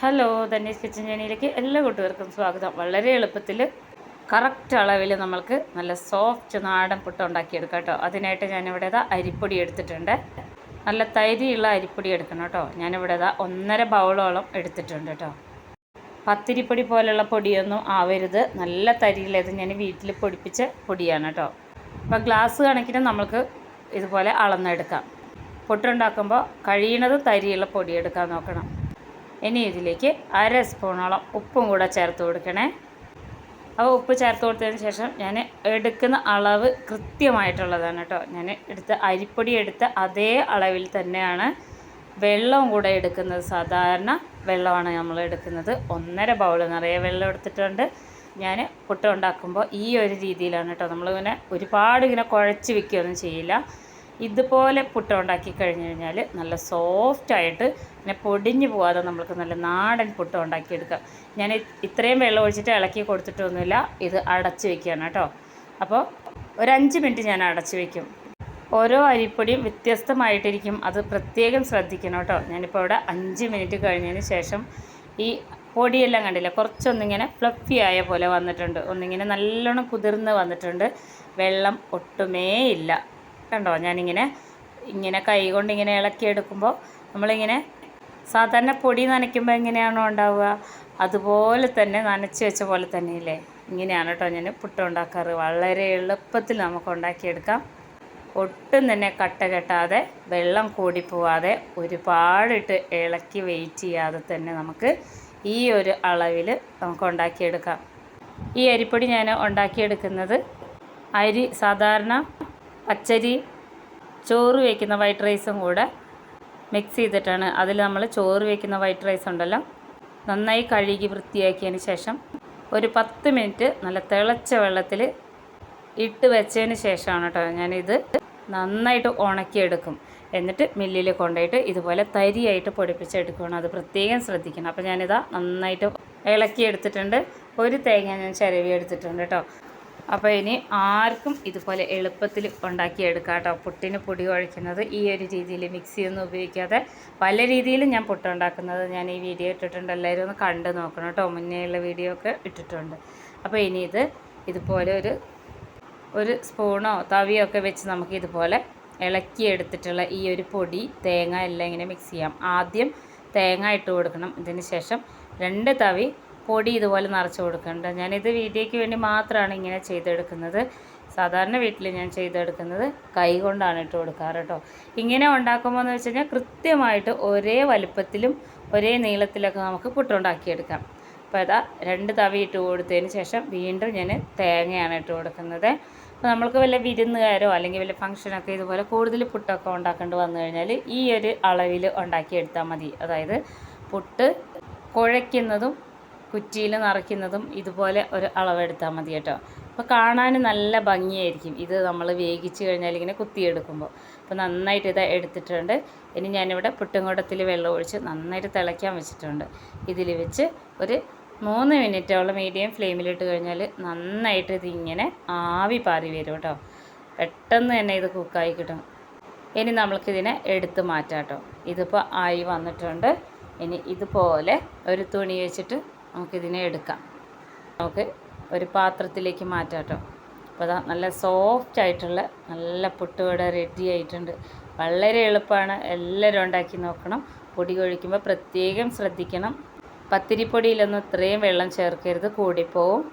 Hello ധന്യസ് kitchen ജേണിയിലേക്ക് എല്ലാ കൂട്ടുകാർക്കും സ്വാഗതം. വളരെ എളുപ്പത്തിൽ കറക്റ്റ് അളവിൽ നമ്മൾക്ക് നല്ല സോഫ്റ്റ് നാടൻ പുട്ട് ഉണ്ടാക്കിയെടുക്കാം കേട്ടോ. അതിനായിട്ട് ഞാനിവിടെ ഇതാ അരിപ്പൊടി എടുത്തിട്ടുണ്ട്. നല്ല തൈരിയുള്ള അരിപ്പൊടി എടുക്കണം കേട്ടോ. ഞാനിവിടെ ഇതാ ഒന്നര ബൗളോളം എടുത്തിട്ടുണ്ട് കേട്ടോ. പത്തിരിപ്പൊടി പോലെയുള്ള പൊടിയൊന്നും ആവരുത്. നല്ല തരിയിലേത് ഞാൻ വീട്ടിൽ പൊടിപ്പിച്ച പൊടിയാണ് കേട്ടോ. അപ്പോൾ ഗ്ലാസ് കണക്കിന് നമ്മൾക്ക് ഇതുപോലെ അളന്നെടുക്കാം. പുട്ടുണ്ടാക്കുമ്പോൾ കഴിയണത് തരിയുള്ള പൊടി എടുക്കാൻ നോക്കണം. ഇനി ഇതിലേക്ക് അര സ്പൂണോളം ഉപ്പും കൂടെ ചേർത്ത് കൊടുക്കണേ. അപ്പോൾ ഉപ്പ് ചേർത്ത് കൊടുത്തതിന് ശേഷം ഞാൻ എടുക്കുന്ന അളവ് കൃത്യമായിട്ടുള്ളതാണ് കേട്ടോ. ഞാൻ എടുത്ത അരിപ്പൊടി എടുത്ത അതേ അളവിൽ തന്നെയാണ് വെള്ളവും കൂടെ എടുക്കുന്നത്. സാധാരണ വെള്ളമാണ് നമ്മൾ എടുക്കുന്നത്. ഒന്നര ബൗൾ നിറയെ വെള്ളം എടുത്തിട്ടുണ്ട്. ഞാൻ പുട്ട് ഉണ്ടാക്കുമ്പോൾ ഈ ഒരു രീതിയിലാണ് കേട്ടോ. നമ്മളിങ്ങനെ ഒരുപാട് ഇങ്ങനെ കുഴച്ച് വെക്കുകയൊന്നും ചെയ്യില്ല. ഇതുപോലെ പുട്ട് ഉണ്ടാക്കി കഴിഞ്ഞ് കഴിഞ്ഞാൽ നല്ല സോഫ്റ്റായിട്ട് പിന്നെ പൊടിഞ്ഞു പോകാതെ നമുക്ക് നല്ല നാടൻ പുട്ട് ഉണ്ടാക്കിയെടുക്കാം. ഞാൻ ഇത്രയും വെള്ളം ഒഴിച്ചിട്ട് ഇളക്കി കൊടുത്തിട്ടൊന്നുമില്ല. ഇത് അടച്ച് വെക്കുകയാണ് കേട്ടോ. അപ്പോൾ ഒരു അഞ്ച് മിനിറ്റ് ഞാൻ അടച്ച് വെക്കും. ഓരോ അരിപ്പൊടിയും വ്യത്യസ്തമായിട്ടിരിക്കും. അത് പ്രത്യേകം ശ്രദ്ധിക്കണം കേട്ടോ. ഞാനിപ്പോൾ ഇവിടെ അഞ്ച് മിനിറ്റ് കഴിഞ്ഞതിന് ശേഷം ഈ പൊടിയെല്ലാം കണ്ടില്ല? കുറച്ചൊന്നിങ്ങനെ ഫ്ലഫി ആയ പോലെ വന്നിട്ടുണ്ട്. ഒന്നിങ്ങനെ നല്ലോണം കുതിർന്ന് വന്നിട്ടുണ്ട്. വെള്ളം ഒട്ടുമേ ഇല്ല. കണ്ടോ? ഞാനിങ്ങനെ ഇങ്ങനെ കൈ കൊണ്ട് ഇങ്ങനെ ഇളക്കി എടുക്കുമ്പോൾ നമ്മളിങ്ങനെ സാധാരണ പൊടി നനയ്ക്കുമ്പോൾ എങ്ങനെയാണോ ഉണ്ടാവുക? അതുപോലെ തന്നെ നനച്ച് വെച്ച പോലെ തന്നെയില്ലേ? ഇങ്ങനെയാണ് കേട്ടോ ഞാൻ പുട്ട് ഉണ്ടാക്കാറ്. വളരെ എളുപ്പത്തിൽ നമുക്ക് ഉണ്ടാക്കിയെടുക്കാം. ഒട്ടും തന്നെ കട്ട കെട്ടാതെ വെള്ളം കൂടിപ്പോവാതെ ഒരുപാടിട്ട് ഇളക്കി വെയിറ്റ് ചെയ്യാതെ തന്നെ നമുക്ക് ഈ ഒരു അളവിൽ നമുക്ക് ഉണ്ടാക്കിയെടുക്കാം. ഈ അരിപ്പൊടി ഞാൻ ഉണ്ടാക്കിയെടുക്കുന്നത് അരി സാധാരണ പച്ചരി ചോറ് വയ്ക്കുന്ന വൈറ്റ് റൈസും കൂടെ മിക്സ് ചെയ്തിട്ടാണ്. അതിൽ നമ്മൾ ചോറ് വയ്ക്കുന്ന വൈറ്റ് റൈസ് ഉണ്ടല്ലോ നന്നായി കഴുകി വൃത്തിയാക്കിയതിന് ശേഷം ഒരു പത്ത് മിനിറ്റ് നല്ല തിളച്ച വെള്ളത്തിൽ ഇട്ട് വെച്ചതിന് ശേഷമാണ് കേട്ടോ ഞാനിത് നന്നായിട്ട് ഉണക്കിയെടുക്കും. എന്നിട്ട് മില്ലിൽ കൊണ്ടുപോയിട്ട് ഇതുപോലെ തരിയായിട്ട് പൊടിപ്പിച്ചെടുക്കണം അത് പ്രത്യേകം ശ്രദ്ധിക്കണം. അപ്പോൾ ഞാനിതാ നന്നായിട്ട് ഇളക്കി എടുത്തിട്ടുണ്ട് ഒരു തേങ്ങ ഞാൻ ചിരവി എടുത്തിട്ടുണ്ട് കേട്ടോ അപ്പോൾ ഇനി ആർക്കും ഇതുപോലെ എളുപ്പത്തിൽ ഉണ്ടാക്കിയെടുക്കാം കേട്ടോ പുട്ടിന് പൊടി കുഴയ്ക്കുന്നത് ഈ ഒരു രീതിയിൽ മിക്സിയൊന്നും ഉപയോഗിക്കാതെ പല രീതിയിലും ഞാൻ പുട്ട് ഉണ്ടാക്കുന്നത് ഞാൻ ഈ വീഡിയോ ഇട്ടിട്ടുണ്ട്. എല്ലാവരും ഒന്ന് കണ്ട് നോക്കണം കേട്ടോ. മുന്നേയുള്ള വീഡിയോ ഒക്കെ ഇട്ടിട്ടുണ്ട്. അപ്പോൾ ഇനി ഇത് ഇതുപോലെ ഒരു ഒരു സ്പൂണോ തവിയോ ഒക്കെ വെച്ച് നമുക്ക് ഇതുപോലെ ഇളക്കിയെടുത്തിട്ടുള്ള ഈ ഒരു പൊടി തേങ്ങ എല്ലാം ഇങ്ങനെ മിക്സ് ചെയ്യാം. ആദ്യം തേങ്ങ ഇട്ട് കൊടുക്കണം. ഇതിന് ശേഷം രണ്ട് തവി പൊടി ഇതുപോലെ നിറച്ച് കൊടുക്കേണ്ട ഞാനിത് വീഡിയോയ്ക്ക് വേണ്ടി മാത്രമാണ് ഇങ്ങനെ ചെയ്തെടുക്കുന്നത്. സാധാരണ വീട്ടിൽ ഞാൻ ചെയ്തെടുക്കുന്നത് കൈ കൊണ്ടാണ് ഇട്ട് കൊടുക്കാറ് കേട്ടോ ഇങ്ങനെ ഉണ്ടാക്കുമ്പോൾ എന്ന് വെച്ച് കഴിഞ്ഞാൽ കൃത്യമായിട്ട് ഒരേ വലുപ്പത്തിലും ഒരേ നീളത്തിലൊക്കെ നമുക്ക് പുട്ടുണ്ടാക്കിയെടുക്കാം. അപ്പോൾ അതാ രണ്ട് തവി ഇട്ട് കൊടുത്തതിന് ശേഷം വീണ്ടും ഞാൻ തേങ്ങയാണ് ഇട്ട് കൊടുക്കുന്നത്. അപ്പോൾ നമ്മൾക്ക് വല്ല വിരുന്നുകാരോ അല്ലെങ്കിൽ വല്ല ഫംഗ്ഷനൊക്കെ ഇതുപോലെ കൂടുതൽ പുട്ടൊക്കെ ഉണ്ടാക്കേണ്ടി വന്നു കഴിഞ്ഞാൽ ഈ ഒരു അളവിൽ ഉണ്ടാക്കിയെടുത്താൽ മതി. അതായത് പുട്ട് കുഴയ്ക്കുന്നതും കുറ്റിയിൽ നിറയ്ക്കുന്നതും ഇതുപോലെ ഒരു അളവെടുത്താൽ മതി കേട്ടോ. അപ്പോൾ കാണാൻ നല്ല ഭംഗിയായിരിക്കും. ഇത് നമ്മൾ വേവിച്ച് കഴിഞ്ഞാൽ ഇങ്ങനെ കുത്തിയെടുക്കുമ്പോൾ അപ്പോൾ നന്നായിട്ട് ഇത് എടുത്തിട്ടുണ്ട്. ഇനി ഞാനിവിടെ പുട്ടുംകുടത്തിൽ വെള്ളം ഒഴിച്ച് നന്നായിട്ട് തിളയ്ക്കാൻ വെച്ചിട്ടുണ്ട്. ഇതിൽ വെച്ച് ഒരു മൂന്ന് മിനിറ്റോളം മീഡിയം ഫ്ലെയിമിലിട്ട് കഴിഞ്ഞാൽ നന്നായിട്ട് ഇതിങ്ങനെ ആവി പാറി വരും കേട്ടോ. പെട്ടെന്ന് തന്നെ ഇത് കുക്കായി കിട്ടും. ഇനി നമ്മൾക്കിതിനെ എടുത്ത് മാറ്റാം കേട്ടോ. ഇതിപ്പോൾ ആയി വന്നിട്ടുണ്ട്. ഇനി ഇതുപോലെ ഒരു തുണി വെച്ചിട്ട് നമുക്കിതിനെ എടുക്കാം. നമുക്ക് ഒരു പാത്രത്തിലേക്ക് മാറ്റാം കേട്ടോ. അപ്പോൾ അതാ നല്ല സോഫ്റ്റ് ആയിട്ടുള്ള നല്ല പുട്ടുവട റെഡി ആയിട്ടുണ്ട്. വളരെ എളുപ്പമാണ്. എല്ലാവരും ഉണ്ടാക്കി നോക്കണം. പൊടി കൊഴിക്കുമ്പോൾ പ്രത്യേകം ശ്രദ്ധിക്കണം. പത്തിരിപ്പൊടിയിലൊന്നും ഇത്രയും വെള്ളം ചേർക്കരുത്. കൂടിപ്പോവും.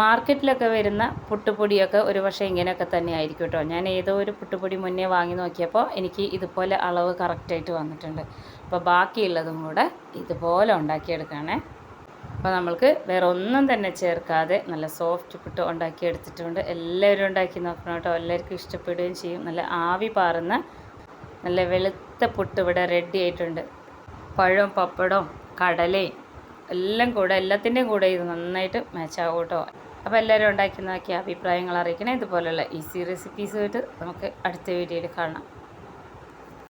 മാർക്കറ്റിലൊക്കെ വരുന്ന പുട്ടുപൊടിയൊക്കെ ഒരു പക്ഷേ ഇങ്ങനെയൊക്കെ തന്നെ ആയിരിക്കും കേട്ടോ. ഞാൻ ഏതോ ഒരു പുട്ടുപൊടി മുന്നേ വാങ്ങി നോക്കിയപ്പോൾ എനിക്ക് ഇതുപോലെ അളവ് കറക്റ്റായിട്ട് വന്നിട്ടുണ്ട്. അപ്പോൾ ബാക്കിയുള്ളതും കൂടെ ഇതുപോലെ ഉണ്ടാക്കിയെടുക്കുകയാണേ അപ്പോൾ നമ്മൾക്ക് വേറെ ഒന്നും തന്നെ ചേർക്കാതെ നല്ല സോഫ്റ്റ് പുട്ട് ഉണ്ടാക്കി എടുത്തിട്ടുണ്ട് എല്ലാവരും ഉണ്ടാക്കി നോക്കണം കേട്ടോ. എല്ലാവർക്കും ഇഷ്ടപ്പെടുകയും ചെയ്യും. നല്ല ആവി പാറുന്ന നല്ല വെളുത്ത പുട്ട് ഇവിടെ റെഡി ആയിട്ടുണ്ട്. പഴവും പപ്പടവും കടലയും എല്ലാം കൂടെ എല്ലാത്തിന്റെയും കൂടെ ഇത് നന്നായിട്ട് മാച്ചാകും കേട്ടോ. അപ്പോൾ എല്ലാവരും ഉണ്ടാക്കി നോക്കിയ അഭിപ്രായങ്ങൾ അറിയിക്കണേ. ഇതുപോലെയുള്ള ഈസി റെസിപ്പീസുമായിട്ട് നമുക്ക് അടുത്ത വീഡിയോയിൽ കാണാം.